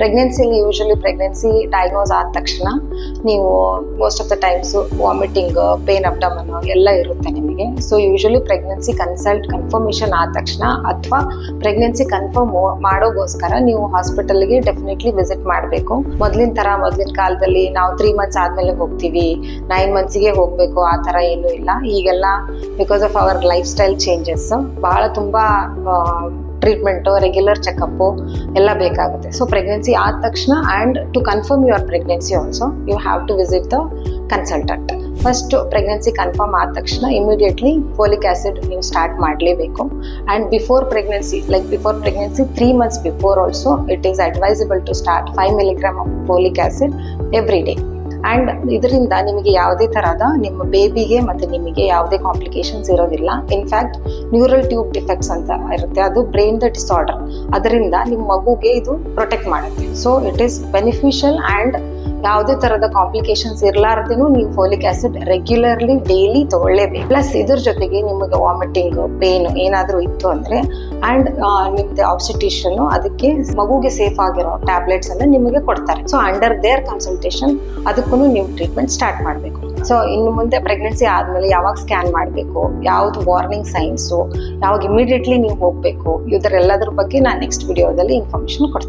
ಪ್ರೆಗ್ನೆನ್ಸಿಲಿ usually pregnancy diagnose ಆದ ತಕ್ಷಣ ನೀವು most of the times vomiting pain abdomen ಎಲ್ಲ ಇರುತ್ತೆ ನಿಮಗೆ. So usually pregnancy consult confirmation ಆದ ತಕ್ಷಣ ಅಥವಾ ಪ್ರೆಗ್ನೆನ್ಸಿ ಕನ್ಫರ್ಮ್ ಮಾಡೋಗೋಸ್ಕರ ನೀವು ಹಾಸ್ಪಿಟಲ್ಗೆ ಡೆಫಿನೆಟ್ಲಿ ವಿಸಿಟ್ ಮಾಡಬೇಕು. ಮೊದಲಿನ ಥರ ಮೊದಲಿನ ಕಾಲದಲ್ಲಿ ನಾವು ತ್ರೀ ಮಂತ್ಸ್ ಆದಮೇಲೆ ಹೋಗ್ತೀವಿ ನೈನ್ ಮಂತ್ಸಿಗೆ ಹೋಗಬೇಕು, ಆ ಥರ ಏನೂ ಇಲ್ಲ. ಈಗೆಲ್ಲ because of our lifestyle changes ಭಾಳ ತುಂಬ ಟ್ರೀಟ್ಮೆಂಟು ರೆಗ್ಯುಲರ್ ಚೆಕಪ್ಪು ಎಲ್ಲ ಬೇಕಾಗುತ್ತೆ. ಸೊ ಪ್ರೆಗ್ನೆನ್ಸಿ ಆದ ತಕ್ಷಣ and to confirm your pregnancy also you have to visit the consultant first pregnancy confirm ಆದ ತಕ್ಷಣ ಇಮಿಡಿಯೇಟ್ಲಿ ಫೋಲಿಕ್ ಆ್ಯಸಿಡ್ ನೀವು ಸ್ಟಾರ್ಟ್ ಮಾಡಲೇಬೇಕು. And before pregnancy like before pregnancy three months before also it is advisable to start five milligram of folic acid every day and ಇದರಿಂದ ನಿಮಗೆ ಯಾವುದೇ ತರಹದ ನಿಮ್ಮ ಬೇಬಿಗೆ ಮತ್ತು ನಿಮಗೆ ಯಾವುದೇ ಕಾಂಪ್ಲಿಕೇಶನ್ಸ್ ಇರೋದಿಲ್ಲ. ಇನ್ಫ್ಯಾಕ್ಟ್ ನ್ಯೂರಲ್ ಟ್ಯೂಬ್ ಡಿಫೆಕ್ಟ್ಸ್ ಅಂತ ಇರುತ್ತೆ. ಅದು ಬ್ರೈನ್ ದ ಡಿಸಾರ್ಡರ್ ಅದರಿಂದ ನಿಮ್ಮ ಮಗುಗೆ ಇದು ಪ್ರೊಟೆಕ್ಟ್ ಮಾಡುತ್ತೆ. So it is beneficial and ಯಾವುದೇ ತರದ ಕಾಂಪ್ಲಿಕೇಶನ್ಸ್ ಇರಲಾರ್ದೇನು ನೀವು ಫೋಲಿಕ್ ಆಸಿಡ್ ರೆಗ್ಯುಲರ್ಲಿ ಡೈಲಿ ತಗೊಳ್ಳೇಬೇಕು. ಪ್ಲಸ್ ಇದ್ರ ಜೊತೆಗೆ ನಿಮಗೆ ವಾಮಿಟಿಂಗ್ ಪೇನ್ ಏನಾದರೂ ಇತ್ತು ಅಂದರೆ ಅಂಡ್ ನಿಮ್ದು ಆಬ್ಸಿಟಿಷನ್ ಅದಕ್ಕೆ ಮಗುಗೆ ಸೇಫ್ ಆಗಿರೋ ಟ್ಯಾಬ್ಲೆಟ್ಸ್ ಅನ್ನ ನಿಮಗೆ ಕೊಡ್ತಾರೆ. ಸೊ ಅಂಡರ್ ದೇರ್ ಕನ್ಸಲ್ಟೇಷನ್ ಅದಕ್ಕೂ ನೀವು ಟ್ರೀಟ್ಮೆಂಟ್ ಸ್ಟಾರ್ಟ್ ಮಾಡಬೇಕು. ಸೊ ಇನ್ನು ಮುಂದೆ ಪ್ರೆಗ್ನೆನ್ಸಿ ಆದಮೇಲೆ ಯಾವಾಗ ಸ್ಕ್ಯಾನ್ ಮಾಡಬೇಕು, ಯಾವ್ದು ವಾರ್ನಿಂಗ್ ಸೈನ್ಸು ಯಾವಾಗ ಇಮಿಡಿಯೇಟ್ಲಿ ನೀವು ಹೋಗಬೇಕು ಇದರೆಲ್ಲದರ ಬಗ್ಗೆ ನಾನು ನೆಕ್ಸ್ಟ್ ವಿಡಿಯೋದಲ್ಲಿ ಇನ್ಫಾರ್ಮೇಷನ್ ಕೊಡ್ತೀನಿ.